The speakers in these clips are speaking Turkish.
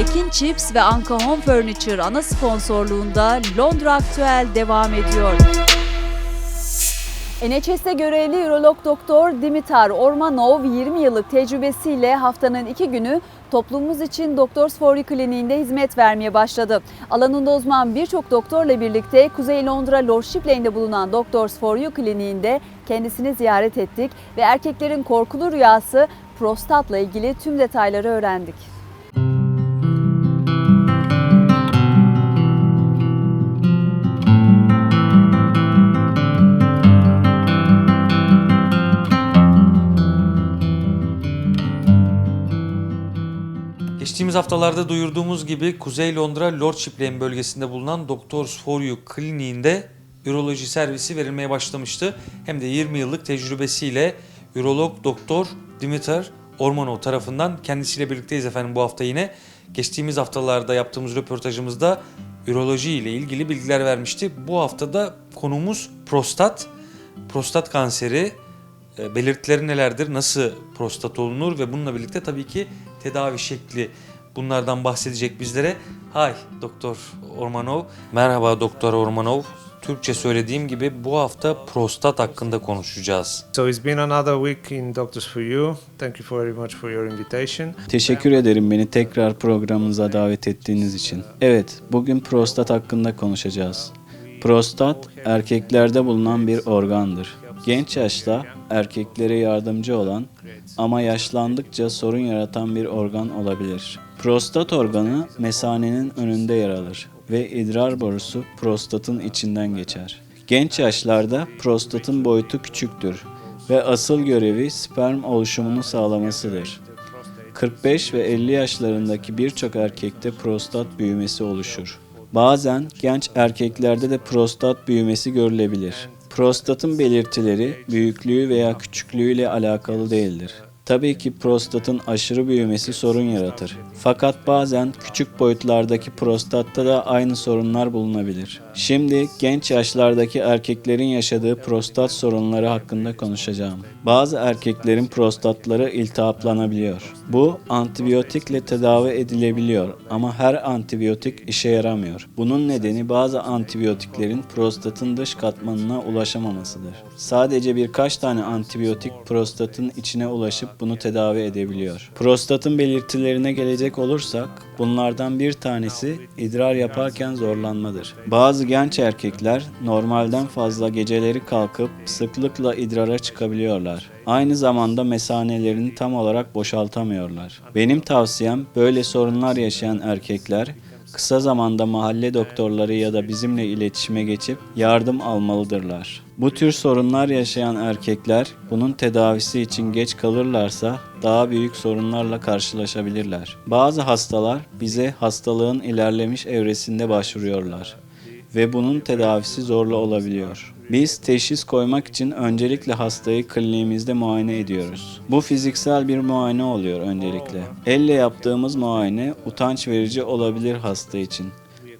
Ekin Chips ve Anka Home Furniture ana sponsorluğunda Londra Aktüel devam ediyor. NHS'te görevli ürolog doktor Dimitar Ormanov 20 yıllık tecrübesiyle haftanın iki günü toplumumuz için Doctors for You kliniğinde hizmet vermeye başladı. Alanında uzman birçok doktorla birlikte Kuzey Londra Lordship Lane'de bulunan Doctors for You kliniğinde kendisini ziyaret ettik ve erkeklerin korkulu rüyası prostatla ilgili tüm detayları öğrendik. Geçtiğimiz haftalarda duyurduğumuz gibi Kuzey Londra Lordship Lane bölgesinde bulunan Doctors for You kliniğinde üroloji servisi verilmeye başlamıştı. Hem de 20 yıllık tecrübesiyle ürolog doktor Dimitar Ormanov tarafından kendisiyle birlikteyiz efendim bu hafta yine. Geçtiğimiz haftalarda yaptığımız röportajımızda üroloji ile ilgili bilgiler vermişti. Bu haftada konumuz prostat. Prostat kanseri e, belirtileri nelerdir, nasıl prostat olunur ve bununla birlikte tabii ki tedavi şekli bunlardan bahsedecek bizlere. Hay Doktor Ormanov. Merhaba Doktor Ormanov. Türkçe söylediğim gibi bu hafta prostat hakkında konuşacağız. So it's been another week in Doctors for You. Thank you very much for your invitation. Teşekkür ederim beni tekrar programımıza davet ettiğiniz için. Evet, bugün prostat hakkında konuşacağız. Prostat, erkeklerde bulunan bir organdır. Genç yaşta erkeklere yardımcı olan ama yaşlandıkça sorun yaratan bir organ olabilir. Prostat organı mesanenin önünde yer alır ve idrar borusu prostatın içinden geçer. Genç yaşlarda prostatın boyutu küçüktür ve asıl görevi sperm oluşumunu sağlamasıdır. 45 ve 50 yaşlarındaki birçok erkekte prostat büyümesi oluşur. Bazen genç erkeklerde de prostat büyümesi görülebilir. Prostatın belirtileri büyüklüğü veya küçüklüğüyle alakalı değildir. Tabii ki prostatın aşırı büyümesi sorun yaratır. Fakat bazen küçük boyutlardaki prostatta da aynı sorunlar bulunabilir. Şimdi genç yaşlardaki erkeklerin yaşadığı prostat sorunları hakkında konuşacağım. Bazı erkeklerin prostatları iltihaplanabiliyor. Bu antibiyotikle tedavi edilebiliyor ama her antibiyotik işe yaramıyor. Bunun nedeni bazı antibiyotiklerin prostatın dış katmanına ulaşamamasıdır. Sadece birkaç tane antibiyotik prostatın içine ulaşıp bunu tedavi edebiliyor. Prostatın belirtilerine gelecek olursak bunlardan bir tanesi idrar yaparken zorlanmadır. Bazı genç erkekler normalden fazla geceleri kalkıp sıklıkla idrara çıkabiliyorlar. Aynı zamanda mesanelerini tam olarak boşaltamıyorlar. Benim tavsiyem böyle sorunlar yaşayan erkekler kısa zamanda mahalle doktorları ya da bizimle iletişime geçip yardım almalıdırlar. Bu tür sorunlar yaşayan erkekler bunun tedavisi için geç kalırlarsa daha büyük sorunlarla karşılaşabilirler. Bazı hastalar bize hastalığın ilerlemiş evresinde başvuruyorlar ve bunun tedavisi zorlu olabiliyor. Biz teşhis koymak için öncelikle hastayı kliniğimizde muayene ediyoruz. Bu fiziksel bir muayene oluyor öncelikle. Elle yaptığımız muayene utanç verici olabilir hasta için.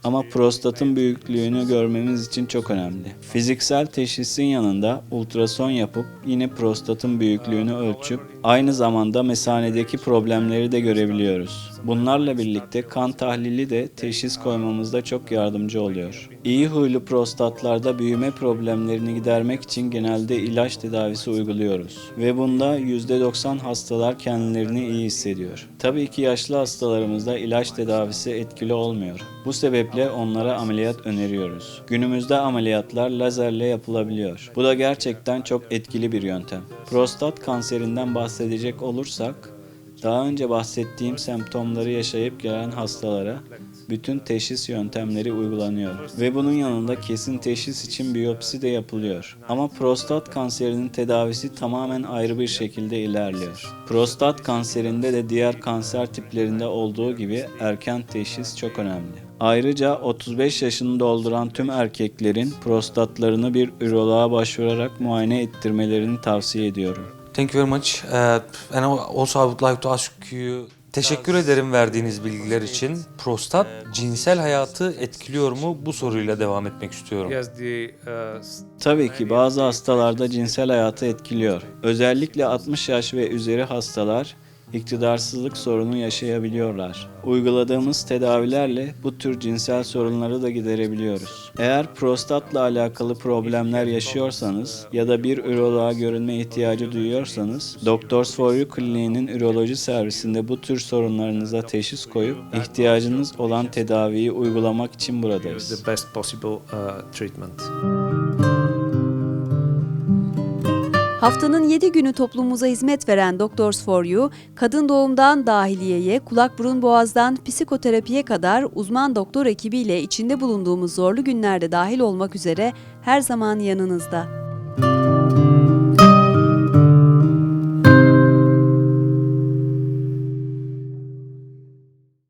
Ama prostatın büyüklüğünü görmemiz için çok önemli. Fiziksel teşhisin yanında ultrason yapıp yine prostatın büyüklüğünü ölçüp aynı zamanda mesanedeki problemleri de görebiliyoruz. Bunlarla birlikte kan tahlili de teşhis koymamızda çok yardımcı oluyor. İyi huylu prostatlarda büyüme problemlerini gidermek için genelde ilaç tedavisi uyguluyoruz. Ve bunda %90 hastalar kendilerini iyi hissediyor. Tabii ki yaşlı hastalarımızda ilaç tedavisi etkili olmuyor. Bu sebeple onlara ameliyat öneriyoruz. Günümüzde ameliyatlar lazerle yapılabiliyor. Bu da gerçekten çok etkili bir yöntem. Prostat kanserinden bahsedecek olursak, daha önce bahsettiğim semptomları yaşayıp gelen hastalara bütün teşhis yöntemleri uygulanıyor ve bunun yanında kesin teşhis için biyopsi de yapılıyor. Ama prostat kanserinin tedavisi tamamen ayrı bir şekilde ilerliyor. Prostat kanserinde de diğer kanser tiplerinde olduğu gibi erken teşhis çok önemli. Ayrıca 35 yaşını dolduran tüm erkeklerin prostatlarını bir üroloğa başvurarak muayene ettirmelerini tavsiye ediyorum. Thank you very much. Uh, and also I would like to ask you Teşekkür ederim verdiğiniz bilgiler için. Prostat cinsel hayatı etkiliyor mu? Bu soruyla devam etmek istiyorum. Uh, Tabii ki bazı hastalarda cinsel hayatı etkiliyor. Özellikle 60 yaş ve üzeri hastalar iktidarsızlık sorunu yaşayabiliyorlar. Uyguladığımız tedavilerle bu tür cinsel sorunları da giderebiliyoruz. Eğer prostatla alakalı problemler yaşıyorsanız ya da bir üroloğa görünme ihtiyacı duyuyorsanız, Doctors for You kliniğinin üroloji servisinde bu tür sorunlarınıza teşhis koyup ihtiyacınız olan tedaviyi uygulamak için buradayız. Haftanın 7 günü toplumumuza hizmet veren Doctors for You, kadın doğumdan dahiliyeye, kulak burun boğazdan psikoterapiye kadar uzman doktor ekibiyle içinde bulunduğumuz zorlu günlerde dahil olmak üzere her zaman yanınızda.